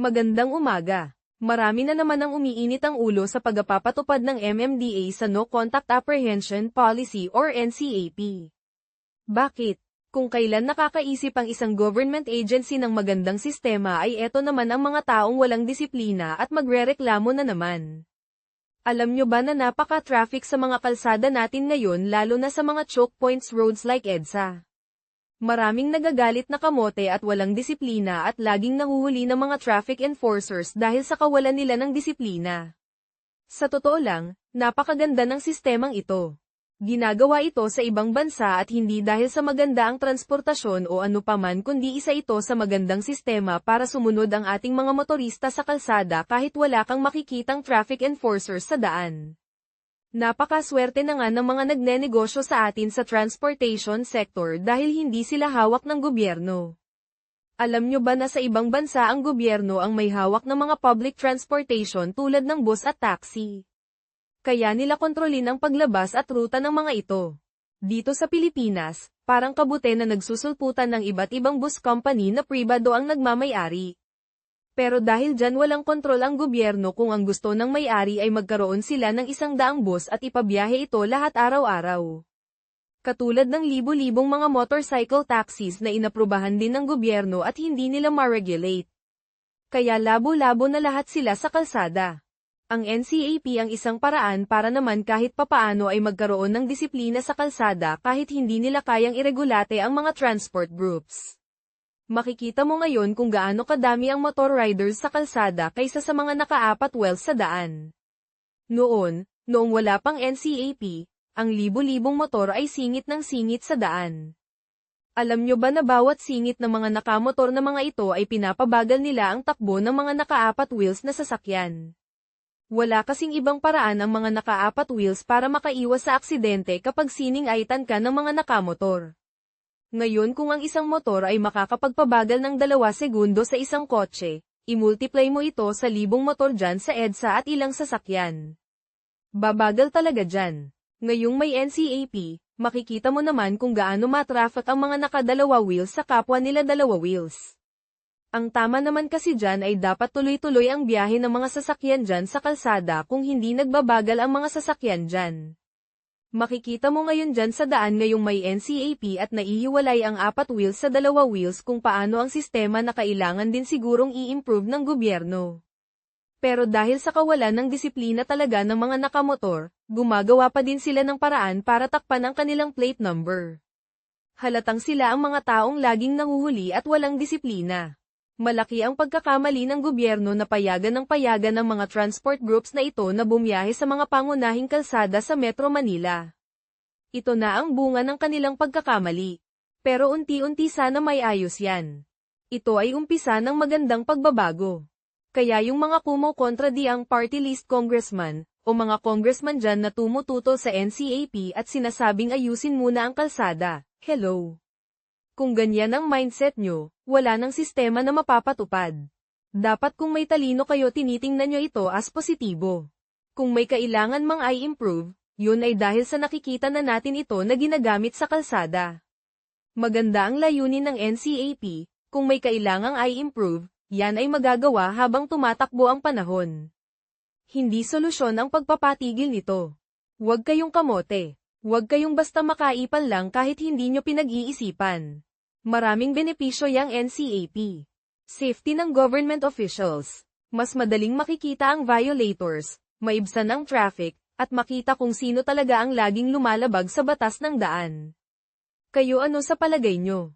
Magandang umaga. Marami na naman ang umiinit ang ulo sa pagpapatupad ng MMDA sa No Contact Apprehension Policy or NCAP. Bakit? Kung kailan nakakaisip ang isang government agency ng magandang sistema ay eto naman ang mga taong walang disiplina at magrereklamo na naman. Alam nyo ba na napaka-traffic sa mga kalsada natin ngayon lalo na sa mga choke points roads like EDSA? Maraming nagagalit na kamote at walang disiplina at laging nahuhuli ng mga traffic enforcers dahil sa kawalan nila ng disiplina. Sa totoo lang, napakaganda ng sistemang ito. Ginagawa ito sa ibang bansa at hindi dahil sa maganda ang transportasyon o ano paman kundi isa ito sa magandang sistema para sumunod ang ating mga motorista sa kalsada kahit wala kang makikitang traffic enforcers sa daan. Napakaswerte na nga ng mga nagnenegosyo sa atin sa transportation sector dahil hindi sila hawak ng gobyerno. Alam nyo ba na sa ibang bansa ang gobyerno ang may hawak ng mga public transportation tulad ng bus at taxi? Kaya nila kontrolin ang paglabas at ruta ng mga ito. Dito sa Pilipinas, parang kabute na nagsusulputan ng iba't ibang bus company na pribado ang nagmamayari. Pero dahil dyan walang kontrol ang gobyerno kung ang gusto ng may-ari ay magkaroon sila ng isang daang bus at ipabiyahe ito lahat araw-araw. Katulad ng libo-libong mga motorcycle taxis na inaprubahan din ng gobyerno at hindi nila ma-regulate. Kaya labo-labo na lahat sila sa kalsada. Ang NCAP ang isang paraan para naman kahit papaano ay magkaroon ng disiplina sa kalsada kahit hindi nila kayang iregulate ang mga transport groups. Makikita mo ngayon kung gaano kadami ang motor riders sa kalsada kaysa sa mga nakaapat wheels sa daan. Noon, noong wala pang NCAP, ang libo-libong motor ay singit ng singit sa daan. Alam nyo ba na bawat singit ng mga nakamotor na mga ito ay pinapabagal nila ang takbo ng mga nakaapat wheels na sasakyan? Wala kasing ibang paraan ang mga nakaapat wheels para makaiwas sa aksidente kapag sining-aitan ka ng mga nakamotor. Ngayon kung ang isang motor ay makakapagpabagal ng dalawa segundo sa isang kotse, imultiply mo ito sa libong motor dyan sa EDSA at ilang sasakyan. Babagal talaga dyan. Ngayong may NCAP, makikita mo naman kung gaano matraffic ang mga nakadalawa wheels sa kapwa nila dalawa wheels. Ang tama naman kasi dyan ay dapat tuloy-tuloy ang biyahe ng mga sasakyan dyan sa kalsada kung hindi nagbabagal ang mga sasakyan dyan. Makikita mo ngayon dyan sa daan ngayong may NCAP at naihiwalay ang apat wheels sa dalawa wheels kung paano ang sistema na kailangan din sigurong i-improve ng gobyerno. Pero dahil sa kawalan ng disiplina talaga ng mga nakamotor, gumagawa pa din sila ng paraan para takpan ang kanilang plate number. Halatang sila ang mga taong laging nanguhuli at walang disiplina. Malaki ang pagkakamali ng gobyerno na payagan ng payagan ng mga transport groups na ito na bumiyahe sa mga pangunahing kalsada sa Metro Manila. Ito na ang bunga ng kanilang pagkakamali. Pero unti-unti sana may ayos yan. Ito ay umpisa ng magandang pagbabago. Kaya yung mga kumo-kontra di ang party list congressman, o mga congressman dyan na tumututol sa NCAP at sinasabing ayusin muna ang kalsada, hello. Kung ganyan ang mindset nyo, wala nang sistema na mapapatupad. Dapat kung may talino kayo tinitingnan nyo ito as positibo. Kung may kailangan mang i-improve, yun ay dahil sa nakikita na natin ito na ginagamit sa kalsada. Maganda ang layunin ng NCAP, kung may kailangang i-improve, yan ay magagawa habang tumatakbo ang panahon. Hindi solusyon ang pagpapatigil nito. Huwag kayong kamote. Huwag kayong basta makaipan lang kahit hindi nyo pinag-iisipan. Maraming benepisyo yang NCAP. Safety ng government officials. Mas madaling makikita ang violators, maibsan ang traffic, at makita kung sino talaga ang laging lumalabag sa batas ng daan. Kayo ano sa palagay nyo?